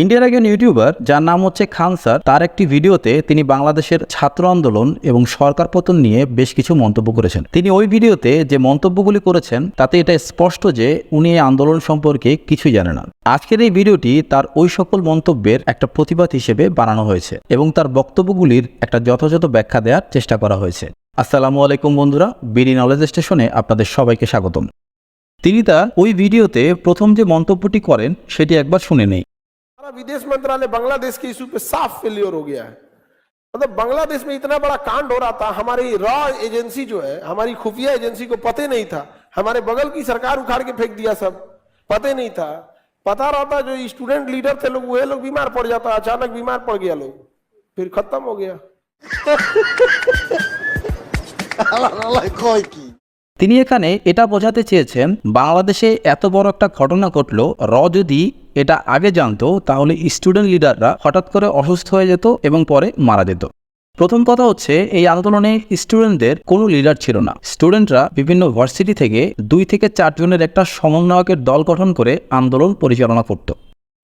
ইন্ডিয়ার একজন ইউটিউবার, যার নাম হচ্ছে খান স্যার, তার একটি ভিডিওতে তিনি বাংলাদেশের ছাত্র আন্দোলন এবং সরকার পতন নিয়ে বেশ কিছু মন্তব্য করেছেন। তিনি ওই ভিডিওতে যে মন্তব্যগুলি করেছেন, তাতে এটা স্পষ্ট যে উনি এই আন্দোলন সম্পর্কে কিছুই জানে না। আজকের এই ভিডিওটি তার ওই সকল মন্তব্যের একটা প্রতিবাদ হিসেবে বানানো হয়েছে এবং তার বক্তব্যগুলির একটা যথাযথ ব্যাখ্যা দেওয়ার চেষ্টা করা হয়েছে। আসসালামু আলাইকুম বন্ধুরা, বিডি নলেজ স্টেশনে আপনাদের সবাইকে স্বাগতম। তিনি তার ওই ভিডিওতে প্রথম যে মন্তব্যটি করেন, সেটি একবার শুনে নেই। विदेश मंत्रालय बांग्लादेश के इशू पे साफ फेलियर हो गया है मतलब बांग्लादेश में इतना बड़ा कांड हो रहा था हमारी रॉ एजेंसी जो है हमारी खुफिया एजेंसी को पते नहीं था हमारे बगल की सरकार उखाड़ के फेंक दिया सब पते नहीं था पता रहता जो स्टूडेंट लीडर थे लोग वही लोग बीमार पड़ जाता अचानक बीमार पड़ गया लोग फिर खत्म हो गया কয় কি তিনি এখানে এটা বোঝাতে চেয়েছেন বাংলাদেশে এত বড় একটা ঘটনা ঘটলো র যদি এটা আগে জানতো, তাহলে স্টুডেন্ট লিডাররা হঠাৎ করে অসুস্থ হয়ে যেত এবং পরে মারা যেত। প্রথম কথা হচ্ছে, এই আন্দোলনে স্টুডেন্টদের কোনো লিডার ছিল না। স্টুডেন্টরা বিভিন্ন ভার্সিটি থেকে দুই থেকে চারজনের একটা সমন্বয়কের দল গঠন করে আন্দোলন পরিচালনা করত।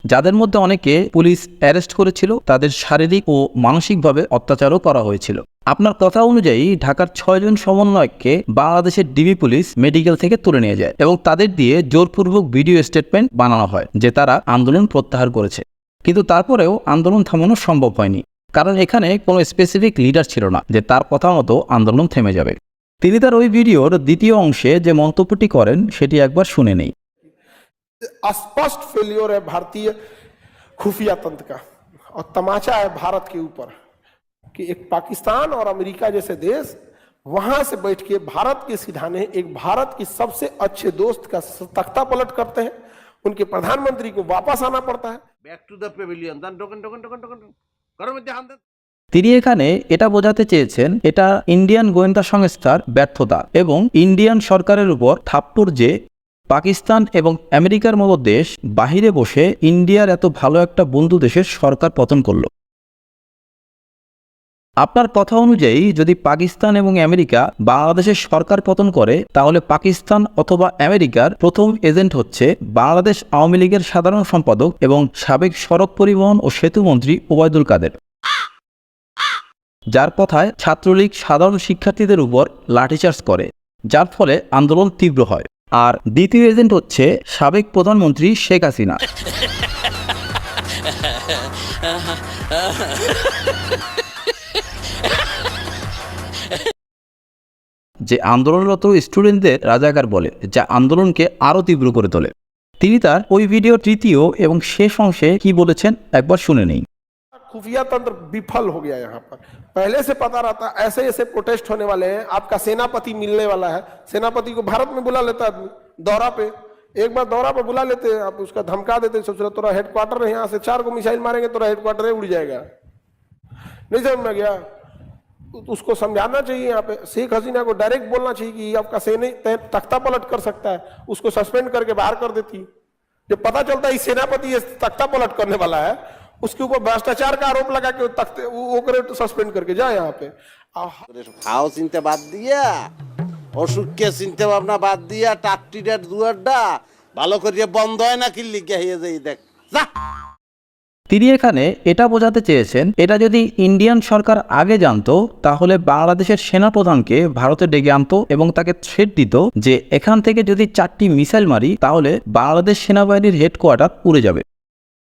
যাদের মধ্যে অনেকে পুলিশ অ্যারেস্ট করেছিল, তাদের শারীরিক ও মানসিকভাবে অত্যাচারও করা হয়েছিল। আপনার কথা অনুযায়ী ঢাকার ছয়জন সমন্বয়ককে বাংলাদেশের ডিবি পুলিশ মেডিকেল থেকে তুলে নিয়ে যায় এবং তাদের দিয়ে জোরপূর্বক ভিডিও স্টেটমেন্ট বানানো হয় যে তারা আন্দোলন প্রত্যাহার করেছে। কিন্তু তারপরেও আন্দোলন থামানো সম্ভব হয়নি, কারণ এখানে কোনো স্পেসিফিক লিডার ছিল না যে তার কথা মতো আন্দোলন থেমে যাবে। তিনি তার ওই ভিডিওর দ্বিতীয় অংশে যে মন্তব্যটি করেন, সেটি একবার শুনে নেই। स्पष्ट फेलियर है भारतीय खुफिया तंत्र का और तमाचा है भारत के ऊपर कि एक पाकिस्तान और अमेरिका जैसे देश वहां से बैठ के भारत के सिधाने एक भारत की सबसे अच्छे दोस्त का तख्ता पलट करते हैं उनके प्रधानमंत्री को वापस आना पड़ता है back to the pavilion then token token token token গরমের মধ্যে হান দেন তিনি এখানে এটা বোঝাতে চেয়েছেন এটা ইন্ডিয়ান গোয়েন্দা সংস্থার ব্যর্থতা এবং ইন্ডিয়ান সরকারের উপর থাপ্পড় যে পাকিস্তান এবং আমেরিকার মতো দেশ বাহিরে বসে ইন্ডিয়ার এত ভালো একটা বন্ধু দেশের সরকার পতন করল। আপনার কথা অনুযায়ী যদি পাকিস্তান এবং আমেরিকা বাংলাদেশের সরকার পতন করে, তাহলে পাকিস্তান অথবা আমেরিকার প্রথম এজেন্ট হচ্ছে বাংলাদেশ আওয়ামী লীগের সাধারণ সম্পাদক এবং সাবেক সড়ক পরিবহন ও সেতু মন্ত্রী ওবায়দুল কাদের। যার কথায় ছাত্রলীগ সাধারণ শিক্ষার্থীদের উপর লাঠিচার্জ করে, যার ফলে আন্দোলন তীব্র হয়। আর দ্বিতীয় এজেন্ট হচ্ছে সাবেক প্রধানমন্ত্রী শেখ হাসিনা। যে আন্দোলনরত স্টুডেন্টদের রাজাকার বলে, যা আন্দোলনকে আরও তীব্র করে তোলে। তিনি তার ওই ভিডিও তৃতীয় এবং শেষ অংশে কি বলেছেন একবার শুনে নেই। खुफिया तंत्र विफल हो गया यहाँ पर। पहले से पता रहता ऐसे ऐसे प्रोटेस्ट होने वाले हैं, आपका सेनापति मिलने वाला है, सेनापति को भारत में बुला लेता आदमी, दौरा पे। एक बार दौरा पे बुला लेते हैं, आप उसका धमका देते सोच तोरा हेडक्वार्टर है यहाँ से, चार को मिसाइल मारेंगे, तोरा हेडक्वार्टर ही, उड़ जाएगा। नहीं समझ में गया? तो उसको समझाना चाहिए यहाँ पे। शेख हसीना को डायरेक्ट बोलना चाहिए कि आपका सैनिक तख्ता पलट कर सकता है। उसको सस्पेंड करके बाहर कर देती। जब पता चलता है सेनापति ये तख्ता पलट करने वाला है उसके ऊपर भ्रष्टाचार का आरोप लगा के वो तख्ते वो वो करे सस्पेंड करके जाए यहाँ पे आ- খাও চিনতে বাদ দিয়া অসুখকে চিনতে ভাবনা বাদ দিয়া টাট্টিটার দুয়ারটা ভালো করিয়া বন্ধ হয় না কিল্লি কে হয়ে যাই দেখ যা তিনি এখানে এটা বোঝাতে চেয়েছেন এটা যদি ইন্ডিয়ান সরকার আগে জানতো তাহলে বাংলাদেশের সেনাপ্রধানকে ভারতে ডেকে আনতো এবং তাকে থ্রেট দিত যে এখান থেকে যদি চারটি মিসাইল মারি তাহলে বাংলাদেশ সেনাবাহিনীর হেডকোয়ার্টার উড়ে যাবে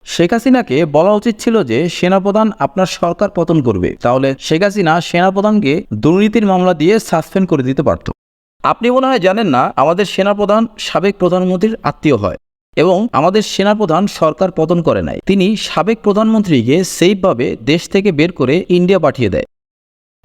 শেখ হাসিনাকে বলা উচিত ছিল যে সেনাপ্রধান আপনার সরকার পতন করবে। তাহলে শেখ হাসিনা সেনাপ্রধানকে দুর্নীতির মামলা দিয়ে সাসপেন্ড করে দিতে পারত। আপনি মনে হয় জানেন না, আমাদের সেনাপ্রধান সাবেক প্রধানমন্ত্রীর আত্মীয় হয় এবং আমাদের সেনাপ্রধান সরকার পতন করে নাই। তিনি সাবেক প্রধানমন্ত্রীকে সেইভাবে দেশ থেকে বের করে ইন্ডিয়া পাঠিয়ে দেয়।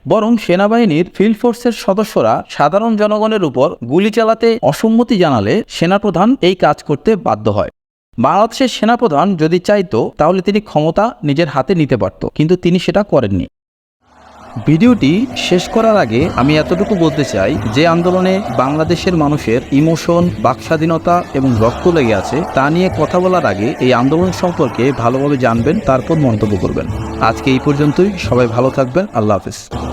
বরং সেনাবাহিনীর ফিল্ড ফোর্সের সদস্যরা সাধারণ জনগণের উপর গুলি চালাতে অসম্মতি জানালে সেনাপ্রধান এই কাজ করতে বাধ্য হয়। বাংলাদেশের সেনাপ্রধান যদি চাইতো, তাহলে তিনি ক্ষমতা নিজের হাতে নিতে পারত, কিন্তু তিনি সেটা করেননি। ভিডিওটি শেষ করার আগে আমি এতটুকু বলতে চাই যে আন্দোলনে বাংলাদেশের মানুষের ইমোশন, বাকস্বাধীনতা এবং রক্ত লেগে আছে, তা নিয়ে কথা বলার আগে এই আন্দোলন সম্পর্কে ভালোভাবে জানবেন, তারপর মন্তব্য করবেন। আজকে এই পর্যন্তই, সবাই ভালো থাকবেন, আল্লাহ হাফিজ।